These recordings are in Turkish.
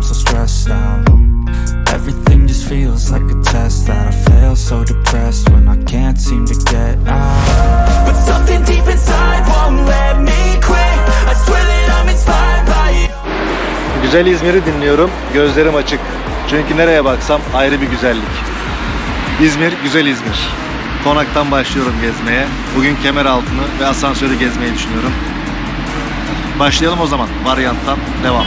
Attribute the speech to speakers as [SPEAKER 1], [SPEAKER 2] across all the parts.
[SPEAKER 1] I'm so stressed out. Everything just feels like a test that I fail. So depressed when I can't seem to get out. But something deep inside won't let me quit. I swear that I'm inspired by you.
[SPEAKER 2] Güzel İzmir'i dinliyorum. Gözlerim açık. Çünkü nereye baksam ayrı bir güzellik. İzmir, güzel İzmir. Konaktan başlıyorum gezmeye. Bugün Kemeraltı'nı ve asansörü gezmeyi düşünüyorum. Başlayalım o zaman. Varyanttan devam.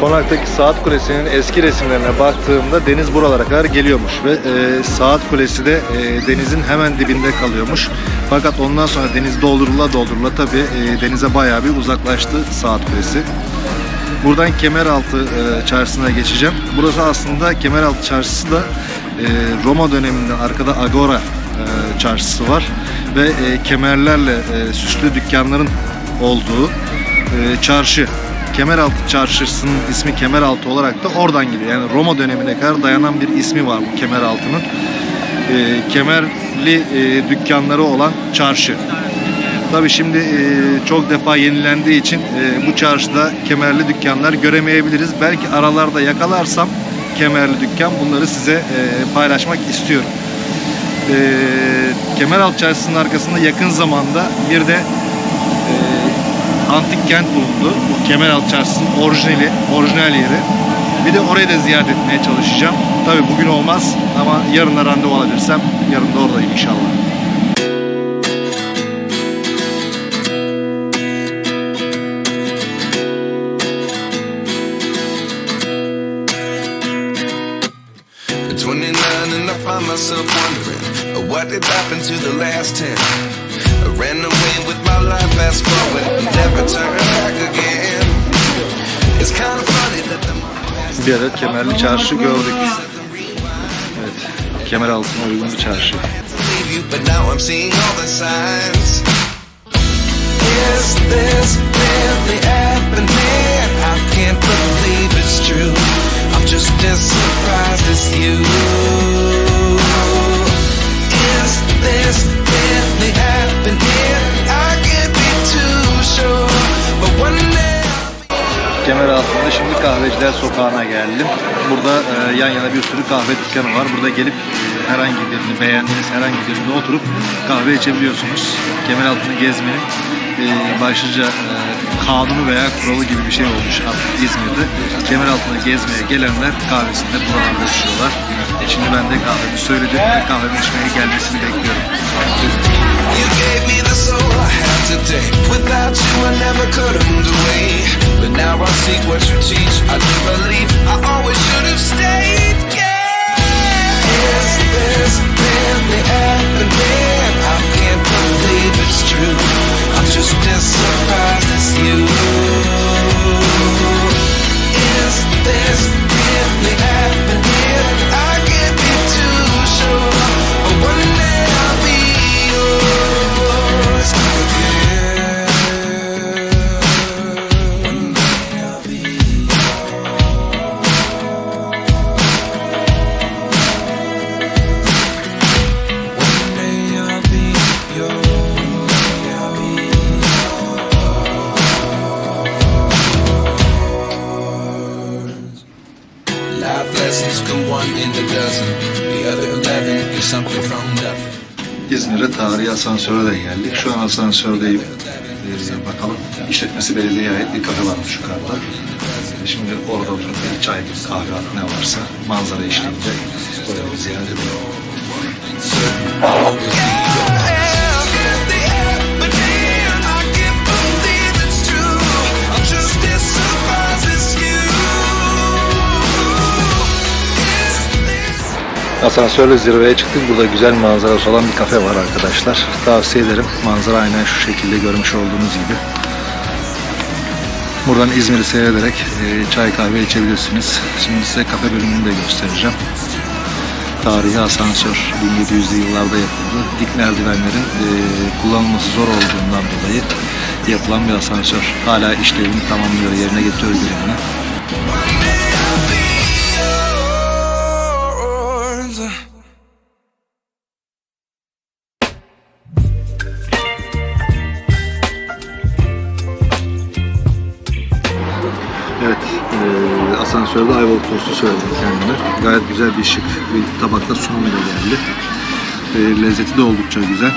[SPEAKER 2] Konaktaki saat kulesinin eski resimlerine baktığımda deniz buralara kadar geliyormuş ve e, saat kulesi de e, denizin hemen dibinde kalıyormuş. Fakat ondan sonra deniz doldurula doldurula tabi denize bayağı bir uzaklaştı saat kulesi. Buradan Kemeraltı e, çarşısına geçeceğim. Burası aslında Kemeraltı çarşısı da e, Roma döneminde arkada Agora e, çarşısı var ve e, kemerlerle e, süslü dükkanların olduğu e, çarşı. Kemeraltı çarşısının ismi Kemeraltı olarak da oradan geliyor. Yani Roma dönemine kadar dayanan bir ismi var bu Kemeraltı'nın. E, kemerli e, dükkanları olan çarşı. Tabii şimdi e, çok defa yenilendiği için e, bu çarşıda kemerli dükkanlar göremeyebiliriz. Belki aralarda yakalarsam kemerli dükkan bunları size e, paylaşmak istiyorum. E, Kemeraltı Çarşısı'nın arkasında yakın zamanda bir de antik kent bulundu. Bu Kemeraltı Çarşısı'nın orijinali, orijinal yeri. Bir de orayı da ziyaret etmeye çalışacağım. Tabii bugün olmaz ama yarına randevu alabilirsem yarın da oradayım inşallah.
[SPEAKER 3] At 29 and I find myself wondering uh, what did happen to the last 10. Ran away with my life, fast forward, never turn back again. It's kind of funny that the
[SPEAKER 2] Bir adet kemerli çarşı gördük. Evet, kemer altına uygun bir çarşı.
[SPEAKER 3] leave you, but now I'm seeing all the signs. Is this really happening? I can't believe it's true. I'm just as surprised as you.
[SPEAKER 2] Kahveciler sokağına geldim. Burada e, yan yana bir sürü kahve dükkanı var. Burada gelip e, herhangi birini beğendiğiniz herhangi birinde oturup kahve içebiliyorsunuz. Kemer altını gezmenin e, başlıca e, kanunu veya kuralı gibi bir şey olmuş artık İzmir'de. Kemer altını gezmeye gelenler kahvesini de buralarda içiyorlar. E, şimdi ben de kahvemi söyledim ve kahvemi içmeye gelmesini bekliyorum. İzmir'e tarihi asansöre de geldik. Şu an asansördeyim. Ee, bakalım. İşletmesi belediyeye ait bir kafe varmış yukarıda. Ee, Şimdi orada oturup bir çay, kahve ne varsa manzara eşliğinde oraya bir ziyaret edelim. Asansörle zirveye çıktık. Burada güzel manzarası olan bir kafe var arkadaşlar. Tavsiye ederim. Manzara aynen şu şekilde görmüş olduğunuz gibi. Buradan İzmir'i seyrederek e, çay kahve içebilirsiniz. Şimdi size kafe bölümünü de göstereceğim. Tarihi asansör 1700'lü yıllarda yapıldı. Dik merdivenlerin e, kullanılması zor olduğundan dolayı yapılan bir asansör. Hala işlevini tamamlıyor, yerine getiriyor görevini. E, asansörde ayvalık tostu söyledim kendime. Gayet güzel bir şık bir tabakta sunum ile geldi. E, lezzeti de oldukça güzel.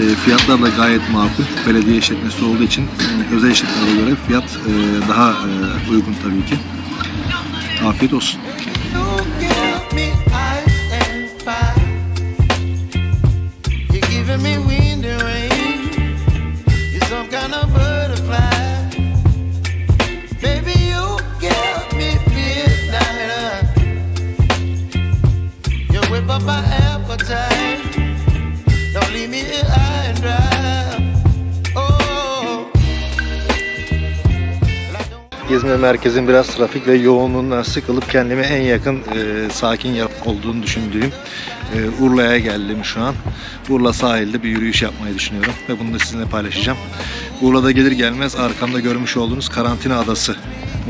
[SPEAKER 2] E, fiyatlar da gayet makul. Belediye işletmesi olduğu için e, özel işletmelere göre fiyat e, daha e, uygun tabii ki. Afiyet olsun.
[SPEAKER 4] Me wind and rain. You're some kind of butterfly. My appetite. Don't leave me here high and dry. Well, I don't
[SPEAKER 2] İzmir merkezin biraz trafik ve yoğunluğundan sıkılıp kendime en yakın e, sakin yer olduğunu düşündüğüm e, Urla'ya geldim şu an. Urla sahilde bir yürüyüş yapmayı düşünüyorum ve bunu da sizinle paylaşacağım. Urla'da gelir gelmez arkamda görmüş olduğunuz karantina adası.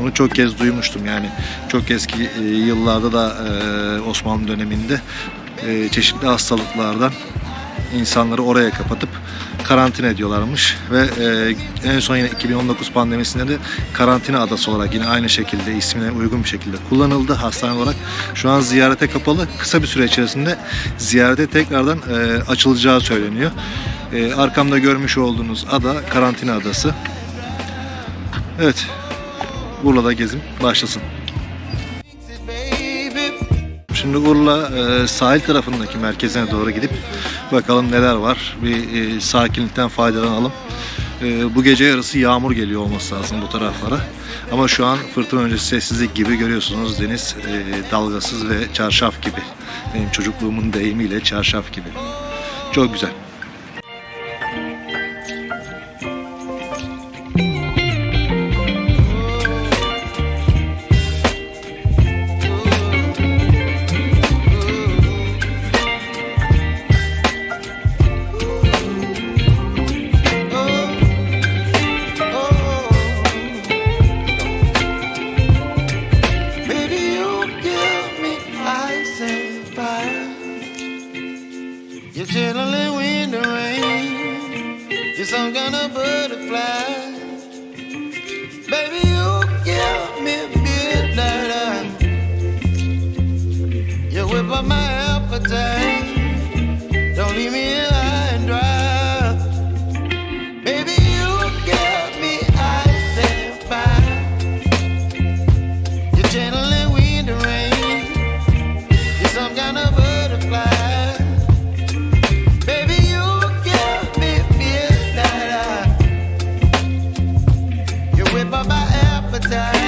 [SPEAKER 2] Bunu çok kez duymuştum yani çok eski e, yıllarda da e, Osmanlı döneminde e, çeşitli hastalıklardan insanları oraya kapatıp karantina ediyorlarmış ve e, en son yine 2019 pandemisinde de karantina adası olarak yine aynı şekilde ismine uygun bir şekilde kullanıldı hastane olarak. Şu an ziyarete kapalı. Kısa bir süre içerisinde ziyarete tekrardan e, açılacağı söyleniyor. E, arkamda görmüş olduğunuz ada karantina adası. Evet. Urla'da gezim başlasın. Şimdi Urla e, sahil tarafındaki merkezine doğru gidip bakalım neler var. Bir e, sakinlikten faydalanalım. E, bu gece yarısı yağmur geliyor olması lazım bu taraflara. Ama şu an fırtına öncesi sessizlik gibi görüyorsunuz deniz e, dalgasız ve çarşaf gibi. Benim çocukluğumun deyimiyle çarşaf gibi. Çok güzel.
[SPEAKER 4] You're some kind of butterfly. Baby, you give me midnight. You whip up my appetite. Don't leave me the time.